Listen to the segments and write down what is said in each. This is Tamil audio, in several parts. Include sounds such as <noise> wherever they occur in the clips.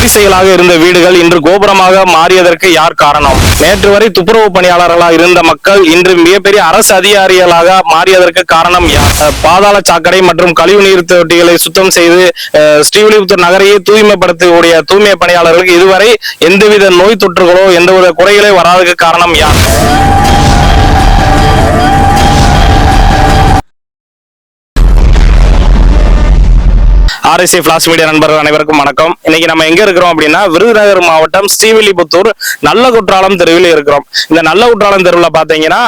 குடிசைகளாக இருந்த வீடுகள் இன்று கோபுரமாக மாறியதற்கு யார் காரணம்? நேற்று வரை துப்புரவு பணியாளர்களாக இருந்த மக்கள் இன்று மிகப்பெரிய அரசு அதிகாரிகளாக மாறியதற்கு காரணம் யார்? பாதாள சாக்கடை மற்றும் கழிவுநீர் தொட்டிகளை சுத்தம் செய்து அஹ், ஸ்ரீவில்லிபுத்தூர் நகரையே தூய்மைப்படுத்தக்கூடிய தூய்மை பணியாளர்களுக்கு இதுவரை எந்தவித நோய் தொற்றுகளோ எந்தவித குறைகளே வராததுக்கு காரணம் யார்? ஆர்எஸ்சி பிளாஸ் மீடியா நண்பர்கள் அனைவருக்கும் வணக்கம். இன்னைக்கு நம்ம எங்க இருக்கிறோம் அப்படின்னா விருதுநகர் மாவட்டம் ஸ்ரீவில்லிபுத்தூர் நல்ல குற்றாலம் தெருவில் இருக்கிறோம். இந்த நல்ல குற்றாலம் தெருவில் பாத்தீங்கன்னா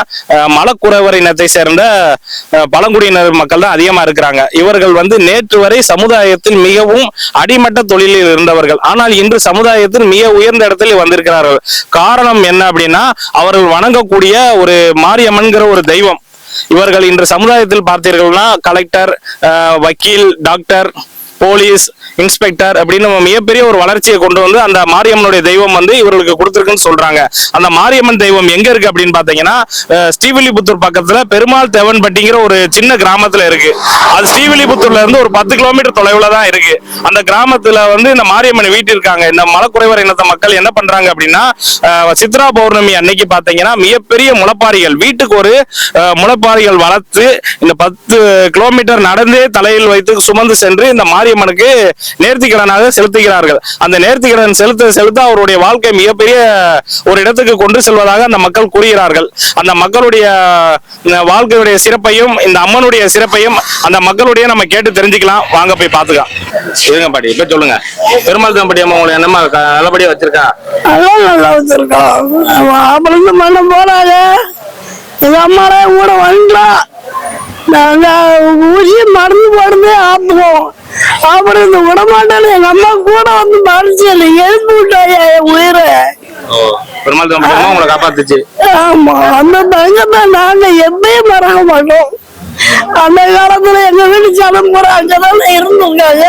மலக்குறவர் இனத்தை சேர்ந்த பழங்குடியினர் மக்கள் தான் அதிகமா இருக்கிறாங்க. இவர்கள் வந்து நேற்று வரை சமுதாயத்தில் மிகவும் அடிமட்ட தொழிலில் இருந்தவர்கள். ஆனால் இன்று சமுதாயத்தில் மிக உயர்ந்த இடத்தில் வந்திருக்கிறார்கள். காரணம் என்ன அப்படின்னா அவர்கள் வணங்கக்கூடிய ஒரு மாரியம்மன்கிற ஒரு தெய்வம். இவர்கள் இன்று சமுதாயத்தில் பார்த்தீர்கள்னா கலெக்டர் வக்கீல் டாக்டர் போலீஸ் இன்ஸ்பெக்டர் அப்படின்னு மிகப்பெரிய ஒரு வளர்ச்சியை கொண்டு வந்து அந்த மாரியம்மனுடைய தெய்வம் வந்து இவர்களுக்கு கொடுத்துருக்குன்னு சொல்றாங்க. அந்த மாரியம்மன் தெய்வம் எங்க இருக்கு அப்படின்னு பாத்தீங்கன்னா ஸ்ரீவில்லிபுத்தூர் பக்கத்துல பெருமாள் தேவன்பட்டிங்கிற ஒரு சின்ன கிராமத்துல இருக்கு. அது ஸ்ரீவில்லிபுத்தூர்ல இருந்து ஒரு பத்து கிலோமீட்டர் தொலைவுல தான் இருக்கு. அந்த கிராமத்துல வந்து இந்த மாரியம்மன் வீட்டு இருக்காங்க இந்த மலக்குறைவர் இனத்த மக்கள் என்ன பண்றாங்க அப்படின்னா சித்ரா பௌர்ணமி அன்னைக்கு பாத்தீங்கன்னா மிகப்பெரிய முளப்பாரிகள் வீட்டுக்கு ஒரு முளப்பாரிகள் வளர்த்து இந்த பத்து கிலோமீட்டர் நடந்தே தலையில் வைத்து சுமந்து சென்று இந்த மாரியம்மனுக்கு நேர்த்திக்கடனாக செலுத்துகிறார்கள். அந்த நேர்த்திக்கடன் செலுத்த செலுத்த அவருடைய வாழ்க்கை மிகப்பெரிய ஒரு இடத்துக்கு கொண்டு செல்வதாக அந்த மக்கள் கூறுகிறார்கள். அந்த மக்களுடைய வாழ்க்கையுடைய சிறப்பையும் இந்த அம்மனுடைய சிறப்பையும் அந்த மக்களுடைய நம்ம கேட்டு தெரிஞ்சுக்கலாம். வாங்க போய் பாத்துக்கலாம் இருங்க பாட்டி இப்ப சொல்லுங்க. பெருமாள் தம்பட்டி அம்மா உங்களை என்னமா நல்லபடியா வச்சிருக்கா? அதெல்லாம் நல்லா வச்சிருக்கோம் அப்புறம் இந்த போறாங்க எங்க அம்மாலே கூட வந்துட்டோம் நாங்க ஊசி மருந்து போடுமே ஆப்புவோம் அப்புறம் இந்த விடமாட்டேன்னு எங்க அம்மா கூட வந்து மறைச்சு என்னை எழுப்பி விட்டாங்க என் உயிரை. பெருமாள் உங்களை காப்பாத்துச்சு. ஆமா அந்த தங்கத்தை நாங்க எப்பயும் மறக்க மாட்டோம். அந்த காலத்துல எங்க வீட்டு சனம் கூட அங்கதானே இருந்திருக்காங்க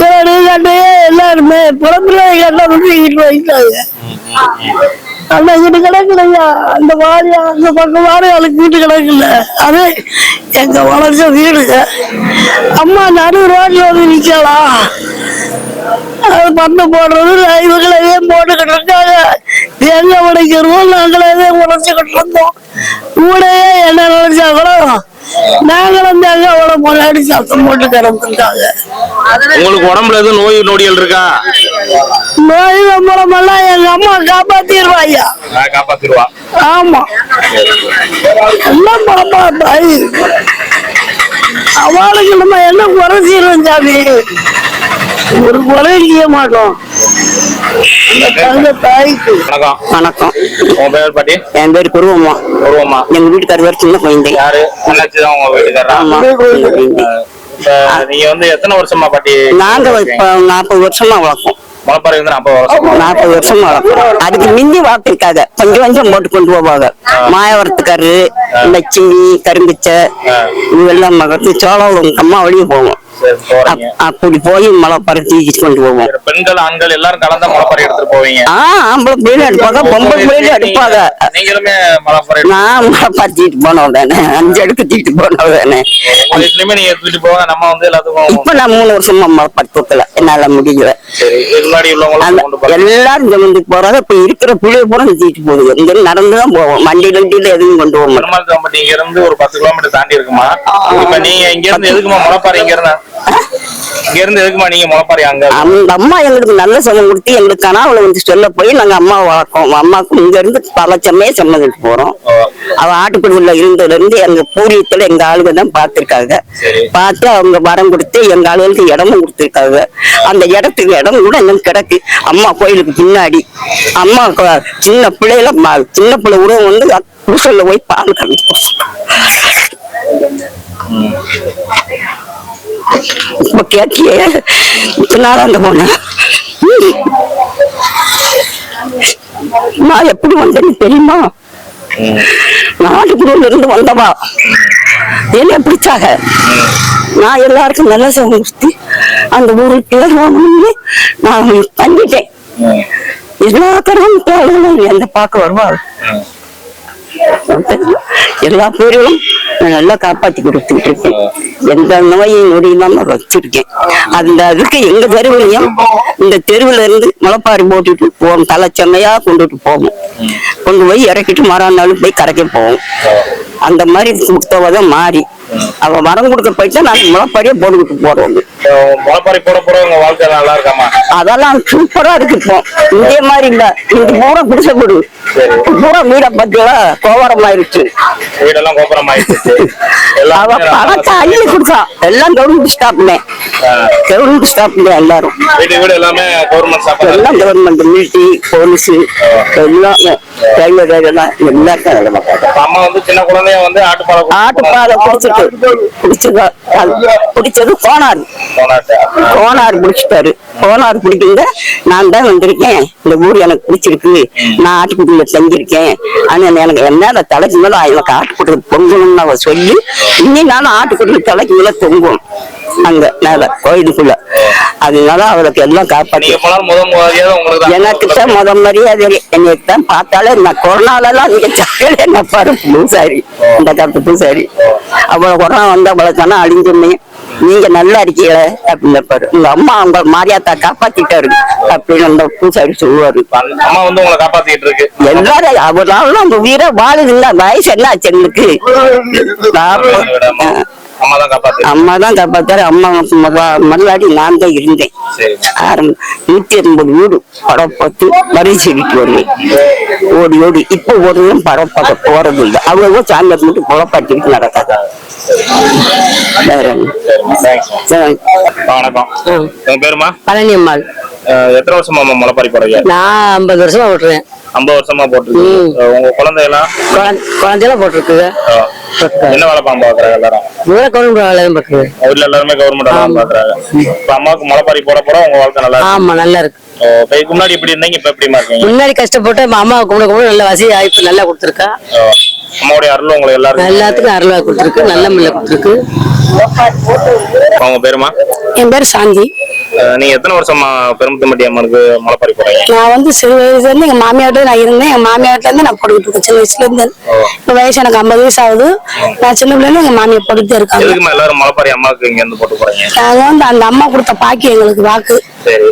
கண்டையே எல்லாருமே புறத்துல கண்ட தூக்கிட்டு வைத்தாங்க அண்ணா வீட்டு கிடக்குலையா? அந்த வாரி அந்த பக்கம் மாதிரி அதுக்கு வீட்டு கிடக்குல. அது எங்க வளர்ச்ச வீடுங்க அம்மா நடு ரோட்ல வந்து நிக்கலாம் அது பண்ண போடுறது இவங்களவே போட்டுக்கிட்டு இருக்காங்க? எங்க உடைக்கிறோம்? நாங்களே உடைச்சுக்கிட்டு இருந்தோம்? ஊடையே என்ன நினைச்சா கூட நாங்களும் தாங்க அவ்வளோ முன்னாடி சத்தம் போட்டு கிடந்துருக்காங்க உங்களுக்கு உடம்புல எதுவும் நோய் நொடிகள் இருக்கா? நோய் மூலமெல்லாம் எங்க அம்மா காப்பாத்திடுவாங்க காப்பாத்திருவா ஆமா. தாய் அவளுக்கு நம்ம என்ன குறை செய்யறோம் சாமி? ஒரு குறை செய்ய மாட்டோம். வணக்கம். பேர் பாட்டி? என் பேர் குருவம்மா. எங்க வீட்டுக்காரர் பேர் சின்ன குழந்தை. யாரு? உங்க வீட்டுக்காரா ஆமா. சின்ன குழந்தை. இப்ப நீங்க வந்து எத்தனை வருஷமா பாட்டி நாங்க இப்ப நாற்பது வருஷமா வளர்க்கோம் முளைப்பாறை வந்து நாற்பது வருஷம் நாற்பது வருஷமா வளர்க்கோம் அதுக்கு மிந்தி வளர்த்திருக்காங்க கொஞ்சம் கொஞ்சம் போட்டு கொண்டு போவாங்க. மாயவரத்துக்காரு லட்சுமி கரும்பிச்சை இவெல்லாம் சோளம் உங்க அம்மா வழியே போவோம். அப்படி போய் மலைப்பறை தூக்கிட்டு கொண்டு போவோம். பெண்கள் ஆண்கள் எல்லாரும் கலந்த முளைப்பாறை எடுத்துட்டு போவீங்க. ஆ ஆம்பளை பிள்ளைங்க அடிப்பாங்க பொம்பளை பிள்ளைங்க அடிப்பாங்க நீங்களுமே முளைப்பாறை நான் மலைப்பறை தூக்கிட்டு போனோம் தானே அஞ்சு அடுக்கு தூக்கிட்டு போனோம் தானே. வீட்லயுமே நீங்க எடுத்துட்டு போவாங்க நம்ம வந்து எல்லாத்துக்கும் இப்ப நான் மூணு வருஷமா மலைப்பறை தூக்கல என்னால முடியல. முன்னாடி போறாங்க எல்லாரும் சுமந்து போறாங்க இப்ப இருக்கிற புள்ளைய பூரா தூக்கிட்டு போகுது. இருந்து நடந்துதான் போவோம் வண்டி வண்டியில எதுவும் கொண்டு போக மாட்டோம். இங்க இருந்து ஒரு பத்து கிலோமீட்டர் தாண்டி இருக்குமா? இப்ப நீங்க இங்க இருந்து எதுக்குமா முளைப்பாறை இங்க இருந்தா? இருந்து எதுக்குமா நீங்க முளைப்பாறை அங்க? அந்த அம்மா எங்களுக்கு நல்ல சமம் கொடுத்து எங்களுக்கு கனாவுல வந்து சொல்ல போய் நாங்க அம்மா வளர்க்கோம். அம்மாவுக்கு இங்க இருந்து பலச்சமே சம்மதிட்டு போறோம். அவ ஆட்டுக்குடியில இருந்ததுல இருந்து எங்க பூரியத்துல எங்க ஆளுங்க தான் பாத்திருக்காங்க. பார்த்து அவங்க வரம் கொடுத்து எங்க ஆளுகளுக்கு இடமும் கொடுத்திருக்காங்க. அந்த இடத்துக்கு இடம் கூட இன்னும் கிடக்கு. அம்மா கோயிலுக்கு பின்னாடி. அம்மா சின்ன பிள்ளைல ம- சின்ன பிள்ளை கூட வந்து குடிசல்ல போய் பால் கறந்து இப்ப கேட்டியே இத்தனை நாள் போனேன் நான் எப்படி வந்தேன்னு தெரியுமா? நாட்டுக்குள்ள இருந்து வந்தவா. என்ன பிடிச்சாக. நான் எல்லாருக்கும் நல்ல சமூகத்தி அந்த ஊருக்கு போகணும்னு நான் தங்கிட்டேன். எல்லா தரம் எந்த பார்க்க வருவாள். எல்லா பேரும் நான் நல்லா காப்பாத்தி கொடுத்துட்டு இருக்கேன் எந்த நோயும் நொடி இல்லாம வச்சிருக்கேன். அந்த அதுக்கு எங்க தெருவுலையும் இந்த தெருவுல இருந்து முளைப்பாரி போட்டுட்டு போவோம். தலை செம்மையா கொண்டுட்டு போவோம். கொண்டு போய் இறக்கிட்டு மறுநாள் போய் கரைக்க போவோம். அந்த மாதிரி சுத்தவதை மாறி. அவ மரம் கொடுக்க போயிட்டா நாங்க முளைப்பாரியே போட்டுக்கிட்டு போறோம். முளைப்பாரி போட போட உங்க வாழ்க்கை நல்லா இருக்காமா? அதெல்லாம் சூப்பரா இருக்கு இப்போ. இதே மாதிரி இல்ல. இது பூரா குடிசை போடு பூரா வீட பத்தியா கோவரம் ஆயிருச்சு. வீடெல்லாம் கோபுரம் அவ பணத்தை அள்ளி கொடுத்தா எல்லாம் கவர்மெண்ட் ஸ்டாப்ல கவர்மெண்ட் ஸ்டாப்ல எல்லாரும். வீடு எல்லாமே கவர்மெண்ட் எல்லாம் கவர்மெண்ட் மிலிட்டரி போலீஸ் எல்லாம். ரயில்வே எல்லாம் எல்லாருக்கும். அம்மா வந்து சின்ன குழந்தைய வந்து ஆட்டுப்பாலை ஆட்டுப்பாலை குடிச்சிட்டு குடிச்சது அது குடிச்சது கோனார். கோனார் குடிச்சிட்டாரு. கோனார் குடிக்குங்க நான் தான் வந்திருக்கேன். இந்த ஊர் எனக்கு பிடிச்சிருக்கு. நான் ஆட்டுக்குட்டியில தங்கியிருக்கேன். ஆனா எனக்கு என்ன தலைக்கு மேல எனக்கு ஆட்டுக்குட்டி பொங்கணும்னு அவ சொல்லி இனி நானும் ஆட்டுக்குட்டி தலைக்கு மேல தொங்கும். அங்க மேல கோயிலுக்குள்ள. அதனால அவளுக்கு எல்லாம் முறையாக உங்களுக்கு தான் எனக்கு தான் முத மரியாதை என்னைக்கு தான் பார்த்தாலே நான் கொரோனாலலாம் நீங்க சக்கரை என்ன பாரு பூசாரி இந்த காலத்து பூசாரி அவ்வளவு கொரோனா வந்து அவ்வளவு அழிஞ்சுமே. நீங்க நல்லா இருக்கீங்களே அப்படின்னு பாரு. உங்க அம்மா உங்க மாரியாத்தா காப்பாத்திட்டாரு அப்படின்னு அந்த பூசாரி சொல்லுவாரு. அம்மா வந்து உங்களை காப்பாத்திட்டு இருக்கு. எல்லாரும் அவராலும் அந்த உயிரை வாழுதுங்க வயசு என்ன ஆச்சு எனக்கு நாப்ப- <laughs> அம்மா தான் காப்பாத்து. அம்மா தான் காப்பாத்தாரு. அம்மா மல்லாடி நான் தான் இருந்தேன். நூத்தி எண்பது வீடு படம் பார்த்து வரிசை வீட்டு வருவேன். ஓடி ஓடி. இப்ப ஒருவரும் படம் பார்க்க போறது இல்லை அவங்க சாமி மட்டும் குழப்பாட்டிட்டு நடக்காது. வணக்கம். பேருமா பழனி அம்மாள். அஹ் எத்தனை வருஷமா அம்மா முளைப்பாரி போறீங்க நான் ஐம்பது வருஷமா போட்டுருவேன் ஐம்பது வருஷமா போட்டுருக்கு உங்க குழந்தையெல்லாம்? குழந்தை- குழந்தையெல்லாம் போட்டிருக்குங்க. என்ன வேலை பாம்பு பாக்குறாங்க எல்லாரும்? இவரை கவர்மெண்ட் வீட்டுல எல்லாருமே கவர்மெண்ட் வேலை பாக்குறாங்க. இப்ப அம்மாவுக்கு முளைப்பாரி போட போற உங்க வாழ்க்கை நல்லா இருக்கு. ஆமா நல்லா இருக்கு. இதுக்கு முன்னாடி இப்படி இருந்தீங்க இப்ப எப்படிமா இருக்கீங்க? முன்னாடி கஷ்டப்பட்டு நம்ம அம்மா கும்பிட கும்பிட நல்ல வசதி வாய்ப்பு நல்லா கொடுத்துருக்கா. அம்மாவுடைய அருள் உங்களுக்கு எல்லாருக்கும் எல்லாத்துக்கும் அருள்வா கொடுத்துருக்கு நல்ல முல்லை கொடுத்துருக்கு. உங்க பேருமா? என் பேர் சாந்தி. நீங்க எத்தனை வருஷமா பெரும்புத்தம்பட்டி அம்மனுக்கு முளைப்பாரி போறீங்க? நான் வந்து சிறு வயசுல இருந்து எங்க மாமியார்ட்ட நான் இருந்தேன். எங்க மாமியார்ட்ட இருந்து நான் போட்டுக்கிட்டு இருக்கேன். சின்ன வயசுல இருந்து இப்ப வயசு எனக்கு ஐம்பது வயசு ஆகுது. நான் சின்ன பிள்ளைல எங்க மாமியார் போட்டுக்கிட்டே இருக்காங்க. எல்லாரும் முளைப்பாரி அம்மாவுக்கு இங்க இருந்து போட்டு போறீங்க? நாங்க வந்து அந்த அம்மா கொடுத்த பாக்கி எங்களுக்கு வாக்கு.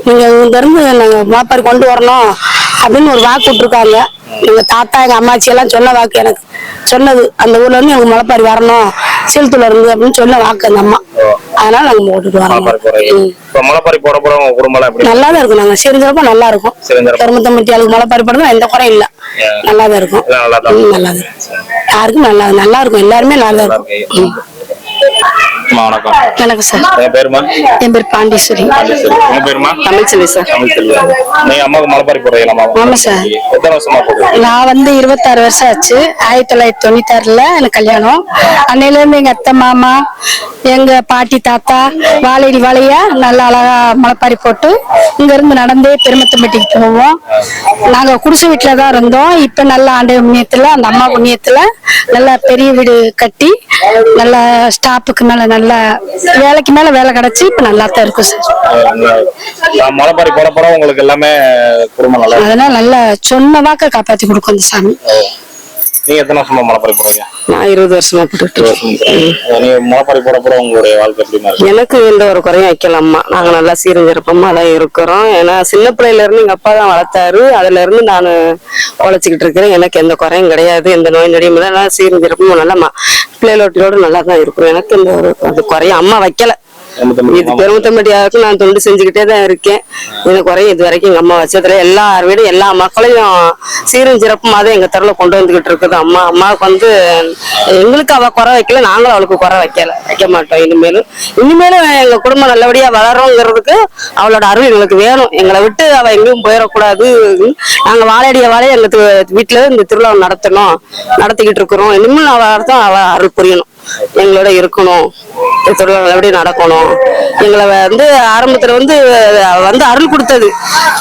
நீங்க இங்க இருந்து நாங்க மாப்பாரி கொண்டு வரணும் அப்படின்னு ஒரு வாக்கு விட்டுருக்காங்க. எங்க தாத்தா எங்க அம்மாச்சி எல்லாம் சொன்ன வாக்கு எனக்கு சொன்னது. அந்த ஊர்ல இருந்து எங்க முளைப்பாரி வரணும். சீலத்துல இருந்து அப்படின்னு சொன்ன வாக்கு அந்த அம்மா. அதனால நாங்க போட்டுட்டு வரோம். முளைப்பாரி போட போற உங்க குடும்பம் நல்லா தான் இருக்கும். நாங்க சிரிஞ்சப்ப நல்லா இருக்கும் சிரிஞ்சப்ப. பெருமத்தம்பட்டி ஆளுக்கு முளைப்பாரி போடுறது எந்த குறையும் இல்ல. நல்லா தான் இருக்கும். நல்லா தான். யாருக்கும் நல்லா நல்லா இருக்கும். எல்லாருமே நல்லா இருக்கும் வணக்கம். சார். என் பேருமா என் பேர் பாண்டீஸ்வரி சரி உங்க பேருமா தமிழ்ச்செல்வி சார். தமிழ்ச்செல்வி நீங்க அம்மாவுக்கு முளைப்பாரி போடுறீங்களா ஆமா சார். எத்தனை வருஷமா போடுறீங்க? நான் வந்து இருபத்தாறு வருஷம் ஆச்சு. ஆயிரத்தி தொள்ளாயிரத்தி தொண்ணூத்தி ஆறுல எனக்கு கல்யாணம். அன்னையில இருந்து எங்க அத்தை மாமா எங்க பாட்டி தாத்தா வாழையடி வாழையா நல்லா அழகா முளைப்பாரி போட்டு இங்க இருந்து நடந்தே பெருமத்தம்பட்டிக்கு போவோம். நாங்க குடிசை வீட்டுல தான் இருந்தோம். இப்ப நல்ல ஆண்டு புண்ணியத்துல அந்த அம்மா புண்ணியத்துல நல்ல பெரிய வீடு கட்டி நல்ல ஸ்டாப்புக்கு மேல நல்ல வேலைக்கு மேல வேலை கிடைச்சு இப்ப நல்லா தான் இருக்கும் சார். நான் முளைப்பாரி போட போற உங்களுக்கு எல்லாமே குடும்பம் நல்லா. அதனால நல்ல சொன்ன வாக்க காப்பாத்தி கொடுக்கும் அந்த சாமி. நீங்க எத்தனை வருஷமா முளைப்பாரி போடுறீங்க? நான் இருபது வருஷமா போட்டுட்டு நீங்க முளைப்பாரி போட போற உங்களுடைய வாழ்க்கை எப்படிமா இருக்கு எனக்கு எந்த ஒரு குறையும் வைக்கலாம்மா. நாங்க நல்லா சீரஞ்சிருப்போமா தான் இருக்கிறோம். ஏன்னா சின்ன பிள்ளையில இருந்து எங்க அப்பா தான் வளர்த்தாரு. அதுல இருந்து நான் உழைச்சிக்கிட்டு இருக்கிறேன். எனக்கு எந்த குறையும் கிடையாது. எந்த நோய் நொடியும் இல்லை நல்லா சீரஞ்சிருப்போம் நல்லா பிள்ளைகளோட்டியோட நல்லா தான் இருக்கிறோம் எனக்கு எந்த ஒரு அது குறையும். அம்மா வைக்கல. இது பெருமத்தம்பட்டியாவுக்கு நான் தொண்டு செஞ்சுக்கிட்டே தான் இருக்கேன். எனக்கு குறையும் இது வரைக்கும் எங்க அம்மா வச்சதுல எல்லார் வீடும் எல்லா மக்களையும் சீரும் சிறப்புமா தான் எங்க தெருல கொண்டு வந்துகிட்டு இருக்குது. அம்மா அம்மாவுக்கு வந்து எங்களுக்கு அவ குறை வைக்கல நாங்களும் அவளுக்கு குறை வைக்கல. வைக்க மாட்டோம் இனிமேலும். இனிமேலும் எங்க குடும்பம் நல்லபடியா வளருங்கிறதுக்கு அவளோட அருள் எங்களுக்கு வேணும். எங்களை விட்டு அவ எங்கேயும் போயிடக்கூடாது. நாங்க வாழையடிய வாழைய எங்க தி- வீட்டுல இந்த திருவிழா நடத்தணும் நடத்திக்கிட்டு இருக்கிறோம். இனிமேல் அவ அர்த்தம் அவ அருள் புரியணும். எங்களோட இருக்கணும். இந்த திருவிழா நடக்கணும். எங்களை வந்து ஆரம்பத்துல வந்து அவ வந்து அருள் கொடுத்தது.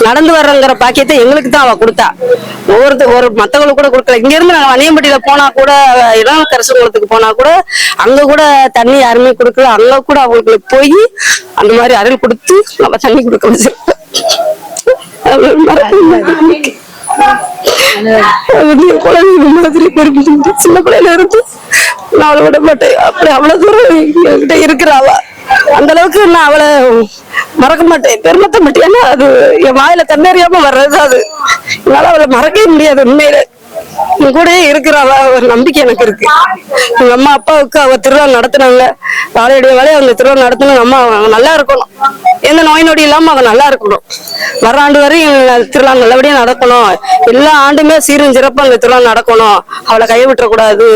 நடந்து வர்றங்கிற பாக்கியத்தை எங்களுக்கு தான் அவ கொடுத்தா. ஒவ்வொருத்த ஒரு மத்தவங்களுக்கு கூட கொடுக்கல. இங்க இருந்து நாங்க வணியம்பட்டியில போனா கூட இடம் கரசுங்குளத்துக்கு போனா கூட அங்க கூட தண்ணி யாருமே கொடுக்கல. அங்க கூட அவங்களுக்கு போய் அந்த மாதிரி அருள் கொடுத்து நம்ம தண்ணி கொடுக்க வச்சிருக்கோம் அது வந்து என் குழந்தைங்க மாதிரி பெருமிச்சு சின்ன பிள்ளையில இருந்து நான் அவளை விட மாட்டேன் அப்படி அவ்வளவு தூரம் என்கிட்ட இருக்கிறாவ அந்த அளவுக்கு நான் அவளை மறக்க மாட்டேன் பெருமத்த மாட்டேன் அது என் வாயில தன்னறியாம வர்றது அது என்னால அவளை மறக்கவே முடியாது உண்மையில உங்க கூடயே இருக்கிற ஒரு நம்பிக்கை எனக்கு இருக்கு. எங்க அம்மா அப்பாவுக்கு அவ திருவிழா நடத்துனாங்க. வாழையுடைய வேலையை அவங்க திருவிழா நடத்தணும் அம்மா அவங்க நல்லா இருக்கணும். எந்த நோய் நொடி இல்லாம அவங்க நல்லா இருக்கணும். வர ஆண்டு வரையும் திருவிழா நல்லபடியா நடக்கணும். எல்லா ஆண்டுமே சீரும் சிறப்பும் அந்த திருவிழா நடக்கணும். அவளை கைவிட்டுற கூடாது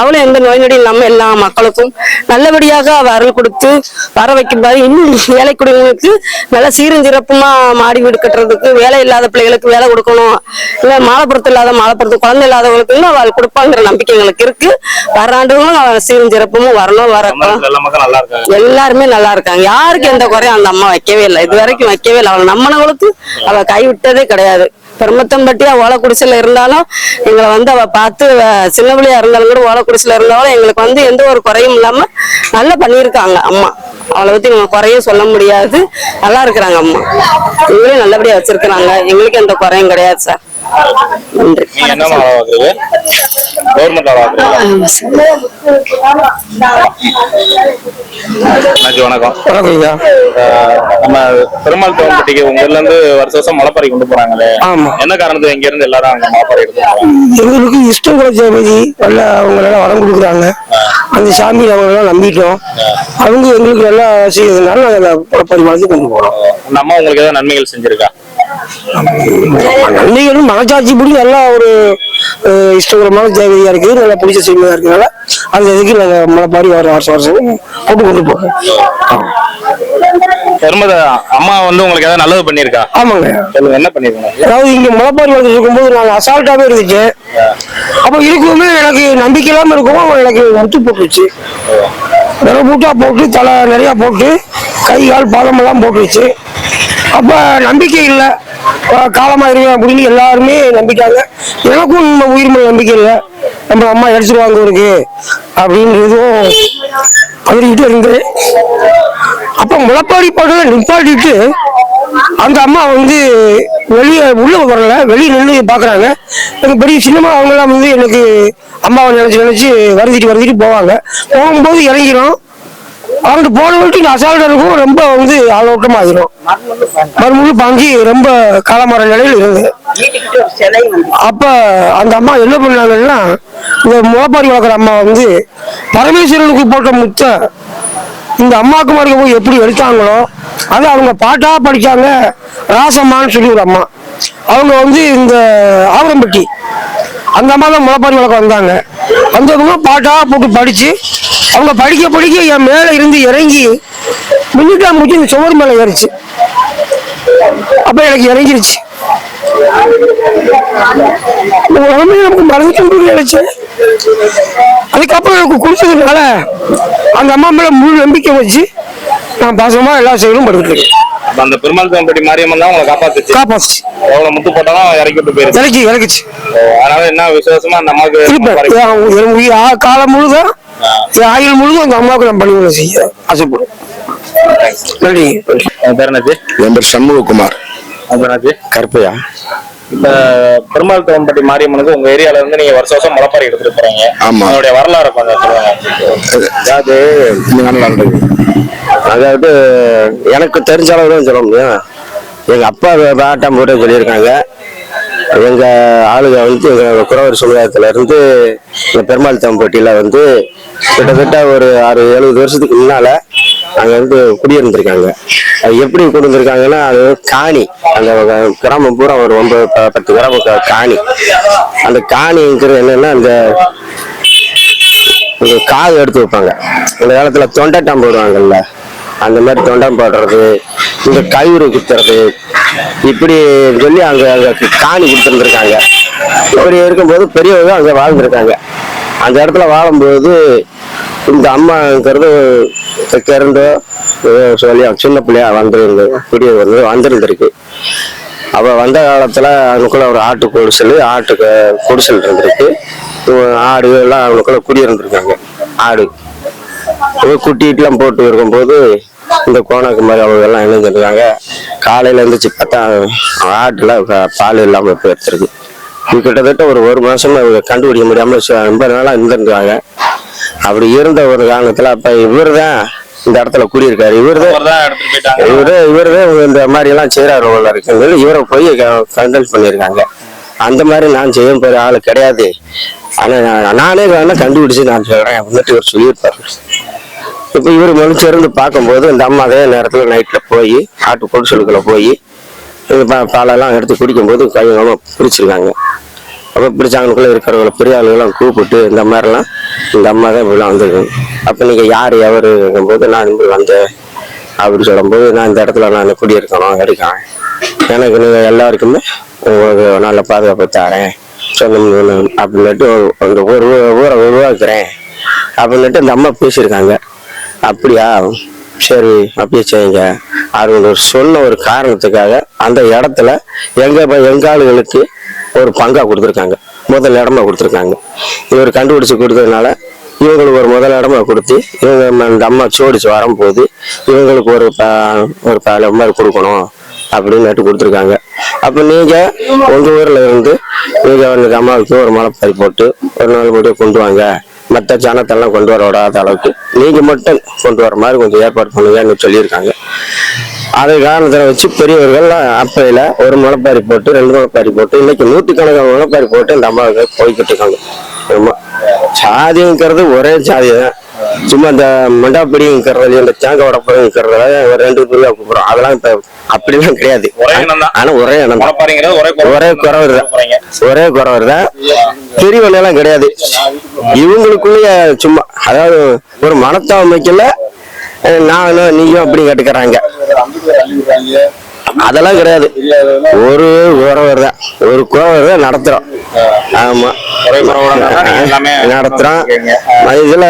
அவளும் எந்த நோய் நொடி இல்லாம எல்லா மக்களுக்கும் நல்லபடியாக அவ அருள் கொடுத்து வர வைக்கும்போது இன்னும் வேலை குடிகளுக்கு நல்ல சீரும் சிறப்புமா மாடி வீடு கட்டுறதுக்கு வேலை இல்லாத பிள்ளைகளுக்கு வேலை கொடுக்கணும். இல்ல மாலைப்புறத்து இல்லாத மாலைப்புறத்து குழந்தை இல்லாதவங்களுக்கு இன்னும் அவள் கொடுப்பாங்கிற நம்பிக்கை எங்களுக்கு இருக்கு. வர ஆண்டுகளும் அவள் சீரும் சிறப்பும் வரணும் இருக்காங்க. எல்லாருமே நல்லா இருக்காங்க. யாருக்கு எந்த குறையும் அந்த அம்மா வைக்கவே இல்லை. இது வரைக்கும் வைக்கவே இல்லை. அவளை நம்பினவங்களுக்கு அவ கை விட்டதே கிடையாது. பெருமத்தம்பட்டியா ஓலை குடிசையில இருந்தாலும் எங்களை வந்து அவ பார்த்து சின்ன பிள்ளையா இருந்தாலும் கூட ஓலை குடிசையில இருந்தாலும் எங்களுக்கு வந்து எந்த ஒரு குறையும் இல்லாம நல்லா பண்ணியிருக்காங்க அம்மா. அவளை பத்தி இவங்க குறையும் சொல்ல முடியாது. நல்லா இருக்கிறாங்க அம்மா. எங்களையும் நல்லபடியா வச்சிருக்கிறாங்க. எங்களுக்கு எந்த குறையும் கிடையாது சார். நன்றி. என்ன பாக்குறீங்க கவர்மெண்ட் பாக்குறீங்க அண்ணாச்சி வணக்கம். நம்ம பெருமாள் தோம்பட்டிக்கு உங்க ஊர்ல இருந்து வருஷ வருஷம் முளைப்பாரி கொண்டு போறாங்களே. ஆமா. என்ன காரணத்துக்கு இங்க இருந்து எல்லாரும் அங்க எடுத்து போறாங்க? எங்களுக்கு இஷ்டம் கூட நல்லா அவங்க நல்லா வரம் கொடுக்குறாங்க. அந்த சாமி அவங்க எல்லாம் நம்பிட்டோம் அவங்க எங்களுக்கு நல்லா செய்யறதுனால நாங்கள் கொண்டு போறோம். அம்மா உங்களுக்கு ஏதாவது நன்மைகள் செஞ்சிருக்கா? நன்மைகளும் மனசாட்சி படி நல்லா ஒரு இஷ்டகரமான தேவையா இருக்கு நல்லா பிடிச்ச செய்தியா இருக்கனால அந்த இதுக்கு நாங்கள் முளைப்பாரி வர வருஷம் வருஷம் கொண்டு கொண்டு ஆமா. பெருமத அம்மா வந்து உங்களுக்கு ஏதாவது நல்லது பண்ணிருக்கா ஆமாங்க. சொல்லுங்க என்ன பண்ணிருக்காங்க அதாவது இங்க முளைப்பாரி வளர்த்து இருக்கும்போது நான் அசால்ட்டாவே இருந்துச்சு. அப்ப இருக்குமே எனக்கு நம்பிக்கை இருக்கும் எனக்கு முட்டு போட்டுருச்சு. நிறைய மூட்டா போட்டு தலை நிறைய போட்டு கை கால் பாதமெல்லாம் போட்டுருச்சு. அப்ப நம்பிக்கை இல்லை. காலமாயிருவேன் அப்படின்னு எல்லாருமே நம்பிட்டாங்க எனக்கும் நம்ம உயிர் மேல் நம்பிக்கை இல்லை. நம்ம அம்மா எடுத்துருவாங்க இருக்கு அப்படின்றதும் பதறிக்கிட்டு இருந்து அப்போ முளப்பாடி போட்டதை நிப்பாட்டிட்டு அந்த அம்மா வந்து வெளியே உள்ளே வரல. வெளியே நின்று பார்க்குறாங்க எனக்கு பெரிய சின்னம்மா அவங்கெல்லாம் வந்து எனக்கு அம்மாவை நினச்சி நினச்சி வருதிட்டு வருதிட்டு போவாங்க. போகும்போது இறங்கிடும் அங்கிட்டு போன வரைக்கும் இந்த இருக்கும் ரொம்ப வந்து ஆலோட்டமாக ஆயிரும் மறுமுழு பாஞ்சி ரொம்ப காலமர நிலையில் இருந்தது. அப்போ அந்த அம்மா என்ன பண்ணாங்கன்னா இந்த முளைப்பாரி வளர்க்குற அம்மா வந்து பரமேஸ்வரனுக்கு போட்ட முத்தை இந்த அம்மாவுக்கு மாதிரி போய் எப்படி எடுத்தாங்களோ அது அவங்க பாட்டாக படித்தாங்க ராசம்மான்னு சொல்லி ஒரு அம்மா. அவங்க வந்து இந்த ஆவரம்பட்டி அந்த அம்மா தான் முளைப்பாரி வழக்கம் வந்தாங்க. வந்தவங்க பாட்டாக போட்டு படித்து அவங்க படிக்க படிக்க என் மேல இருந்து இறங்கி மின்னிட்டா முடிச்சு இந்த சுவர் மேல ஏறிச்சு. அப்ப எனக்கு இறங்கிருச்சு. உடம்பு நமக்கு மறந்துட்டு நினைச்சேன் அதுக்கப்புறம் எனக்கு கொடுத்ததுனால அந்த அம்மா மேல முழு நம்பிக்கை வச்சு நான் பாசமா எல்லா செயலும் அப்ப அந்த பெருமாள் தோம்பட்டி மாரியம்மன் தான் உங்களை காப்பாத்துச்சு? காப்பாச்சு எவ்வளவு முத்து போட்டாலும் இறக்கி விட்டு போயிருக்கு இறக்கி இறக்குச்சு. அதனால என்ன விசுவாசமா அந்த அம்மாவுக்கு காலம் முழுதும் ஆயுள் முழுதும் அந்த அம்மாவுக்கு நான் பணிவிடை செய்ய ஆசைப்படுறேன். நன்றி. பேர் என்னாச்சு என் பேர் சண்முககுமார். கருப்பையா. இப்ப பெருமாள் தோம்பட்டி மாரியம்மனுக்கு உங்க ஏரியால இருந்து நீங்க வருஷம் வருஷம் முளைப்பாரி எடுத்துட்டு போறீங்க. ஆமா. அதனுடைய வரலாறு கொஞ்சம் அதாவது அதாவது எனக்கு தெரிஞ்ச அளவு தான் சொல்ல முடியும் எங்க அப்பா வேட்டம் போட்டு சொல்லியிருக்காங்க. எங்கள் ஆளுங்க வந்து எங்கள் குறவர் சமுதாயத்திலேருந்து இந்த பெருமாள் தம்பட்டியில வந்து கிட்டத்தட்ட ஒரு ஆறு எழுபது வருஷத்துக்கு முன்னால் அங்கே வந்து குடியிருந்திருக்காங்க. அது எப்படி குடியிருந்திருக்காங்கன்னா அது காணி. அந்த கிராமம் பூரா ஒரு ஒன்பது ப- பத்து கிராமம் காணி. அந்த காணிங்கிறது என்னென்னா அந்த காது எடுத்து வைப்பாங்க. அந்த காலத்தில் தொண்டைட்டம் போடுவாங்கல்ல அந்த மாதிரி தொண்டம் போடுறது இந்த கயிறு குத்துறது இப்படி சொல்லி அங்க அங்க காணி கொடுத்துருந்துருக்காங்க. இப்படி இருக்கும்போது பெரியவங்க அங்க வாழ்ந்துருக்காங்க. அந்த இடத்துல வாழும்போது இந்த அம்மாங்கிறது கிறந்தோ சொல்லி சின்ன பிள்ளையா வந்திருந்து குடிய வந்து வந்திருந்திருக்கு. அவ வந்த காலத்துல அவனுக்குள்ள ஒரு ஆட்டு குடிசல் ஆட்டுக்கு குடிசல் இருந்திருக்கு ஆடு எல்லாம் அவனுக்குள்ள குடியிருந்திருக்காங்க. ஆடு. இவ குட்டிட்டுலாம் போட்டு இருக்கும்போது இந்த கோணக்கு மாதிரி அவங்க எல்லாம் இணைஞ்சிருக்காங்க. காலையில எழுந்திரிச்சு பார்த்தா ஆட்டுல பால் இல்லாம போயிருந்திருக்கு இது கிட்டத்தட்ட ஒரு ஒரு மாசமா இவங்க கண்டுபிடிக்க முடியாம ச- ரொம்ப நாளா இருந்திருந்தாங்க அப்படி இருந்த ஒரு காரணத்துல அப்ப இவர் தான் இந்த இடத்துல குடியிருக்காரு. இவர் தான் இவரு இவரு இந்த மாதிரி எல்லாம் செய்யறாரு இருக்குங்கிறது இவரை போய் கண்டல் பண்ணியிருக்காங்க. அந்த மாதிரி நான் செய்ய போற ஆளு கிடையாது. ஆனா நான் நானே வேணா கண்டுபிடிச்சு நான் சொல்றேன். அப்படின்ட்டு இவர் சொல்லியிருப்பாரு. இப்ப இவர் மனுச்சிருந்து பார்க்கும்போது இந்த அம்மா அதே நேரத்துல நைட்ல போய் ஆட்டு பொடிசலுக்குள்ள போய் இந்த பா- பாலெல்லாம் எடுத்து குடிக்கும்போது கையெல்லாம் பிடிச்சிருக்காங்க அப்போ பிடிச்சாங்கக்குள்ள இருக்கிறவங்களை பெரிய ஆளுகளாம் கூப்பிட்டு இந்த மாதிரிலாம் இந்த அம்மா தான் இப்படிலாம் வந்திருக்காங்க அப்போ நீங்கள் யார் எவருங்கும்போது நான் இப்படி வந்தேன். அப்படின்னு சொல்லும்போது நான் இந்த இடத்துல நான் குடியிருக்கணும் எடுக்கிறேன் எனக்கு நீங்கள் எல்லாருக்குமே உங்களுக்கு நல்ல பாதுகாப்பு தரேன். சொன்ன அப்படின்னுட்டு அந்த ஒரு ஊரை உருவாக்குறேன் அப்படின்னுட்டு இந்த அம்மா பேசியிருக்காங்க. அப்படியா? சரி அப்படியே செய்யுங்க. அவங்க சொன்ன ஒரு காரணத்துக்காக அந்த இடத்துல எங்க ப- எங்க ஆளுகளுக்கு ஒரு பங்கா கொடுத்துருக்காங்க. முதல் இடமா கொடுத்துருக்காங்க. இவர் கண்டுபிடிச்சு கொடுத்ததுனால இவங்களுக்கு ஒரு முதல் இடமா கொடுத்து இவங்க இந்த அம்மா சோடிச்சு வரும்போது இவங்களுக்கு ஒரு ப- ஒரு பல மாதிரி கொடுக்கணும் அப்படின்னு நட்டு கொடுத்துருக்காங்க. அப்ப நீங்க உங்க ஊர்ல இருந்து நீங்க வந்து அம்மாவுக்கு ஒரு மலைப்பாரி போட்டு ஒரு நாள் மட்டும் கொண்டு வாங்க. மற்ற ஜனத்தெல்லாம் கொண்டு வர விடாத அளவுக்கு நீங்கள் மட்டும் கொண்டு வர மாதிரி கொஞ்சம் ஏற்பாடு பண்ணுங்கன்னு சொல்லியிருக்காங்க. அதை காரணத்தை வச்சு பெரியவர்கள் அப்பையில் ஒரு முளைப்பாரி போட்டு ரெண்டு முளைப்பாரி போட்டு இன்னைக்கு நூற்றுக்கணக்கான முளைப்பாரி போட்டு இந்த அம்மாவுக்கு போய்கிட்டு இருக்காங்க. சாதிங்கிறது ஒரே சாதி தான் சும்மா இந்த மண்டாப்பிடிங்கிறதுலையும் இந்த தேங்காய் உடப்புங்கிறதுல ஒரு ரெண்டு பேரும் கூப்பிடுறோம். அதெல்லாம் இப்போ அப்படிலாம் கிடையாது. ஆனா ஒரே இனம் ஒரே குறை- ஒரே குறவர் தான். ஒரே குறவர் தான். பெரியவன் எல்லாம் கிடையாது. இவங்களுக்குள்ளேயே சும்மா அதாவது ஒரு மனத்தை அமைக்கல நானும் நீயும் அப்படி கேட்டுக்கிறாங்க. அதெல்லாம் கிடையாது. ஒரு குறவர் தான் ஒரு குறவர் தான் நடத்துறோம். ஆமா. ஒரே குறவரோட தான் நீங்க எல்லாமே நடத்துறோம் இதுல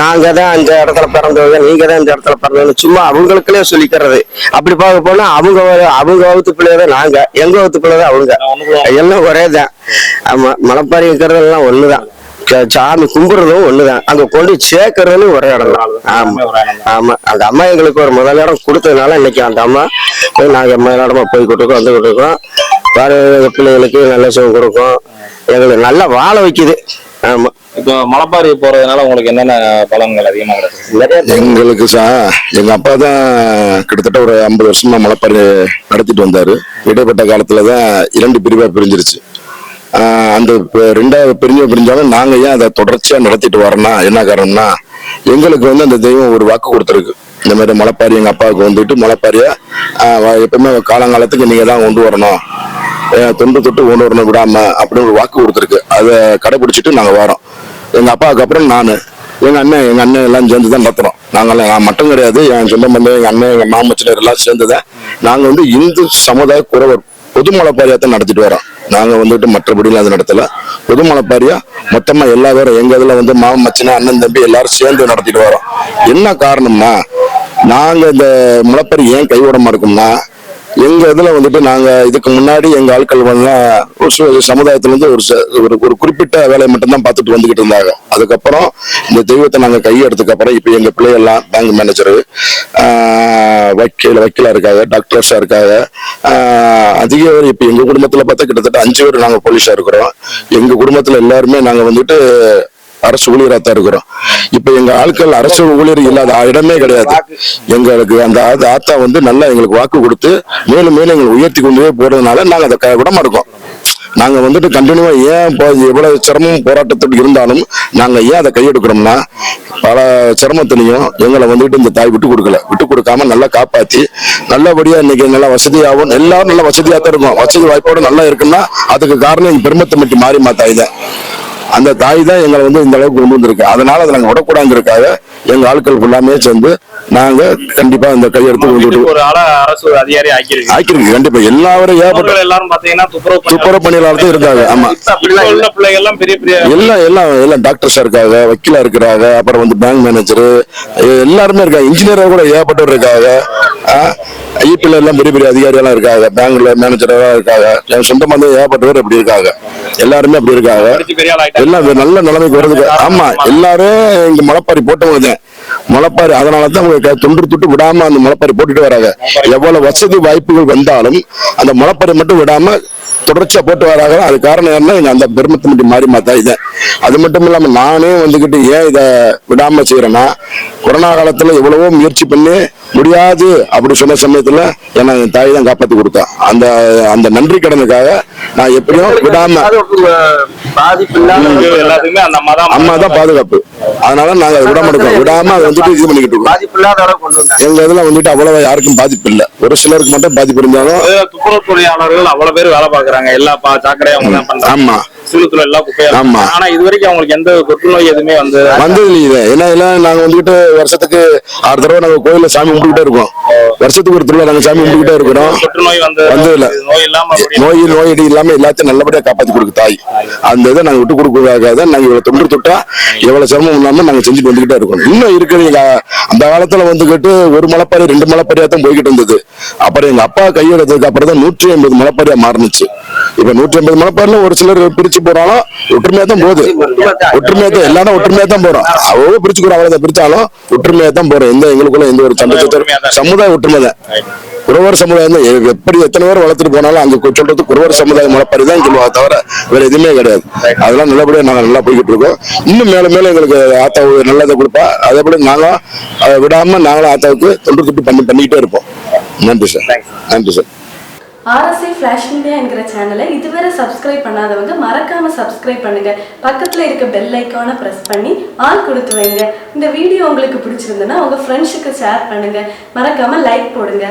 நாங்க தான் அந்த இடத்துல பிறந்தவங்க நீங்க தான் இந்த இடத்துல பிறந்தவங்க. சும்மா அவங்களுக்குள்ளே சொல்லிக்கிறது. அப்படி பார்க்க போனா அவங்க அவங்க வகுத்து பிள்ளைய தான் நாங்க. எங்க வகுத்து பிள்ளை தான் அவங்க. எல்லாம் ஒரே தான் ஆமா. மலைப்பாரி இருக்கிறதெல்லாம் ஒண்ணுதான். ச- சாமி கும்பிடுறதும் ஒண்ணுதான். அங்க கொண்டு சேர்க்கறதும் ஒரே இடம் தான். ஆமா. ஆமா. அந்த அம்மா எங்களுக்கு ஒரு முதல் இடம் கொடுத்ததுனால இன்னைக்கு அந்த அம்மா போய் நாங்க முதல் இடமா போய் கொடுக்கோம் வந்து கொடுக்கோம் வேற பிள்ளைகளுக்கு நல்ல சுகம் கொடுக்கும். எங்களுக்கு நல்லா வாழ வைக்குது. ஆமா. இப்போ மலைப்பாரி போறதுனால உங்களுக்கு என்னென்ன பலன்கள் அதிகமா கிடைக்கும் எங்களுக்கு சா எங்க அப்பா தான் கிட்டத்தட்ட ஒரு ஐம்பது வருஷமா முளைப்பாரி நடத்திட்டு வந்தாரு. இடைப்பட்ட காலத்துல தான் இரண்டு பிரிவா பிரிஞ்சிருச்சு. அந்த ரெண்டாவது பிரிஞ்ச பிரிஞ்சாலும் நாங்க ஏன் அதை தொடர்ச்சியா நடத்திட்டு வரோம்னா என்ன காரணம்னா எங்களுக்கு வந்து அந்த தெய்வம் ஒரு வாக்கு கொடுத்துருக்கு. இந்த மாதிரி மலைப்பாரி எங்க அப்பாவுக்கு வந்துட்டு முளைப்பாரியா எப்பவுமே காலங்காலத்துக்கு நீங்க தான் கொண்டு வரணும். தொண்டு தொட்டு கொண்டு வரணும் விடாம அப்படின்னு ஒரு வாக்கு கொடுத்துருக்கு. அதை கடைபிடிச்சிட்டு நாங்க வரோம். எங்க அப்பாவுக்கு அப்புறம் நானு எங்க அண்ணன் எங்க அண்ணன் எல்லாம் சேர்ந்து தான் நடத்துறோம். நாங்கெல்லாம் நான் மட்டும் கிடையாது என் சொந்த பந்தம் எங்க அண்ணன் எங்க மாமச்சினர் எல்லாம் சேர்ந்து தான் நாங்க வந்து இந்து சமுதாய குறவர் பொது மலைப்பாரியாத்தான் நடத்திட்டு வரோம். நாங்கள் வந்துட்டு மற்றபடிலாம் அது நடத்தலை. பொது மலைப்பாரியா மொத்தமாக எல்லா பேரும் எங்கள் இதில் வந்து மாமன் மச்சினா அண்ணன் தம்பி எல்லாரும் சேர்ந்து நடத்திட்டு வரோம். என்ன காரணம்னா நாங்கள் இந்த முளைப்பாரி ஏன் கைவிடமா இருக்கோம்னா எங்க இதுல வந்துட்டு நாங்க இதுக்கு முன்னாடி எங்க ஆட்கள் வந்து ஒரு சு- சமுதாயத்துல இருந்து ஒரு ச- ஒரு ஒரு குறிப்பிட்ட வேலையை மட்டும்தான் பார்த்துட்டு வந்துகிட்டு இருந்தாங்க. அதுக்கப்புறம் இந்த தெய்வத்தை நாங்க கையெடுத்துக்கு அப்புறம் இப்ப எங்க பிள்ளைகள்லாம் பேங்க் மேனேஜரு வக்கீல் வக்கீலா இருக்காங்க டாக்டர்ஸா இருக்காங்க. அதிக பேர் இப்ப எங்க குடும்பத்துல பார்த்தா கிட்டத்தட்ட அஞ்சு பேர் நாங்க போலீஸா இருக்கிறோம். எங்க குடும்பத்துல எல்லாருமே நாங்க வந்துட்டு அரசு ஊழியரா தான் இருக்கிறோம். இப்ப எங்க ஆட்கள் அரசு ஊழியர் இல்லாத இடமே கிடையாது. எங்களுக்கு அந்த ஆத்தா வந்து நல்லா எங்களுக்கு வாக்கு கொடுத்து மேலும் மேலும் எங்களை உயர்த்தி கொண்டே போறதுனால நாங்க அதை க- விட மாட்டோம் வந்துட்டு கண்டினியூவாக ஏன் இப்போ எவ்வளவு சிரமம் போராட்டத்தோடு இருந்தாலும் நாங்கள் ஏன் அதை கையெடுக்கிறோம்னா பல சிரமத்திலையும் எங்களை வந்துட்டு இந்த தாய் விட்டு கொடுக்கல. விட்டு கொடுக்காம நல்லா காப்பாற்றி நல்லபடியாக இன்னைக்கு நல்லா வசதியாகவும் எல்லாரும் நல்லா வசதியாக தான் இருக்கும். வசதி வாய்ப்போட நல்லா இருக்குன்னா அதுக்கு காரணம் எங்கள் பெருமத்தை மட்டும் மாறி மாத்தாய் தான். அந்த தாய் தான் எங்களை வந்து இந்த அளவுக்கு கொண்டு வந்திருக்கு. அதனால அதை நாங்கள் விடக்கூடாதுங்கிறதுக்காக எங்கள் ஆட்கள் ஃபுல்லாமே சேர்ந்து நாங்க கண்டிப்பா இந்த கையெடுத்து கொண்டு ஒரு அரசு அதிகாரி ஆக்கியிருக்கு ஆக்கிருக்கு கண்டிப்பா. எல்லாரும் ஏற்பட்ட அவர்கள் எல்லாரும் பாத்தீங்கன்னா துப்புரவு பணியாளர். இருக்காங்க ஆமா. பிள்ளைகள் எல்லாம் பெரிய பெரிய எல்லாம் எல்லாம் எல்லாம் டாக்டர்ஸா இருக்காங்க வக்கீலா இருக்கிறாங்க அப்புறம் வந்து பேங்க் மேனேஜர் எல்லாருமே இருக்காங்க. இன்ஜினியரா கூட ஏகப்பட்டவர் இருக்காங்க. ஐபிஎல் எல்லாம் பெரிய பெரிய அதிகாரி எல்லாம் இருக்காங்க பேங்க்ல மேனேஜரா இருக்காங்க. என் சொந்த வந்து ஏகப்பட்டவர் அப்படி இருக்காங்க. எல்லாருமே அப்படி இருக்காங்க. எல்லாம் நல்ல நிலைமைக்கு வர்றதுக்கு ஆமா எல்லாரும் இங்க முளைப்பாரி போட்டவங்க தான். முளைப்பாரி அதனால தான் அவங்க தொன்று தொட்டு விடாம அந்த முளைப்பாரி போட்டுட்டு வராங்க. எவ்வளவு வசதி வாய்ப்புகள் வந்தாலும் அந்த முளைப்பாரி மட்டும் விடாம தொடர்ச்சியா போட்டு வராங்க. அது காரணம் என்ன? அந்த பெருமத்தை மட்டும் மாறி மாத்தா இதை. அது மட்டும் இல்லாம நானே வந்துகிட்டு ஏன் இதை விடாம செய்யறேன்னா கொரோனா காலத்துல எவ்வளவோ முயற்சி பண்ணி முடியாது அப்படி சொன்ன சமயத்துல என்ன என் தாய் தான் காப்பாத்தி கொடுத்தா. அந்த அந்த நன்றி கடனுக்காக நான் எப்படியும் விடாம பாதிப்பு எல்லாத்துக்குமே அந்த அம்மா தான் அம்மா தான் பாதுகாப்பு. அதனால நாங்க அதை விடாம அதை வந்துட்டு இது பண்ணிக்கிட்டு இருக்கோம். பாதிப்பு இல்லாத அளவு கொண்டு வந்தாங்க. எங்க இதுல வந்துட்டு அவ்வளவு யாருக்கும் பாதிப்பு இல்ல. ஒரு சிலருக்கு மட்டும் பாதிப்பு இருந்தாலும் துப்புரவு தொழிலாளர்கள் அவ்வளவு பேர் வேலை பாக்குறாங்க எல்லா பா சாக்கடையும் அவங்க தான் பண்றாங்க. ஆமா. சுழுத்துல எல்லாம் குப்பையா. ஆமா. ஆனா இது வரைக்கும் அவங்களுக்கு எந்த தொற்று நோய் எதுவுமே வந்து வந்தது இல்லையே ஏன்னா எல்லாம் நாங்க வந்துகிட்டு வருஷத்துக்கு ஆறு தடவை நாங்க கோயில்ல சாமி கும்பிட்டுக்கிட்டே இருக்கோம். வருஷத்துக்கு ஒரு திருவிழா நாங்க சாமி கும்பிட்டுக்கிட்டே இருக்கிறோம். தொற்று நோய் வந்து வந்தது இல்ல. நோய் இல்லாம அப்படியே நோய் நோயடி இல்லாம எல்லாத்தையும் நல்லபடியா காப்பாத்தி கொடுக்கு தாய். அந்த இதை நாங்க விட்டு கொடுக்கறதுக்காக நாங்க இவ்வளவு தொன்று தொட்டா எவ்வளவு சிரமம் இல்லாம நாங்க செஞ்சுட்டு வந்துகிட்டே இருக்கோம். இன்னும் இருக்கு நீங்க அந்த காலத்துல வந்துகிட்டு ஒரு மலைப்பாரி ரெண்டு மலைப்பாரியா தான் போய்கிட்டு இருந்தது. அப்புறம் எங்க அப்பா கையெடுத்ததுக்கு அப்புறம் தான் நூற்றி ஐம்பது மலைப்பாரியா மாறுனுச்சு. இப்ப நூற்றி ஐம்பது மலைப்பாரில ஒரு சிலர் பிரிச்சு போறாலும் ஒற்றுமையா தான் போகுது ஒற்றுமையா தான் எல்லாரும் ஒற்றுமையா தான் போறோம். அவ்வளவு பிரிச்சுக்கிறோம் அவ்வளவு பிரிச்சாலும் ஒற்றுமையா தான் போறோம். எந்த எங்களுக்குள்ள எந்த ஒரு சண்டை சமுதாய ஒற்றுமை தான் குறவர் சமுதாயம் தான். எப்படி எத்தனை பேர் வளர்த்துட்டு போனாலும் அங்க சொல்றது குறவர் சமுதாயம் முளைப்பாரி தான் சொல்லுவா தவிர வேற எதுவுமே கிடையாது. அதெல்லாம் நல்லபடியா நாங்க நல்லா போய்கிட்டு இருக்கோம். இன்னும் மேல மேல எங்களுக்கு ஆத்தா நல்லதை கொடுப்பா. அதே போல நாங்களும் விடாம நாங்களும் ஆத்தாவுக்கு தொண்டு தொட்டு பண்ணி பண்ணிக்கிட்டே இருப்போம். நன்றி சார். நன்றி சார். ஆர்எஸ்ஐ ஃப்ளாஷ் மீடியா என்கிற சேனலை இதுவரை சப்ஸ்கிரைப் பண்ணாதவங்க மறக்காமல் சப்ஸ்கிரைப் பண்ணுங்க. பக்கத்துல இருக்க பெல் ஐக்கானை ப்ரெஸ் பண்ணி ஆல் கொடுத்து வைங்க. இந்த வீடியோ உங்களுக்கு பிடிச்சிருந்ததுன்னா உங்க ஃப்ரெண்ட்ஸுக்கு ஷேர் பண்ணுங்க. மறக்காம லைக் போடுங்க.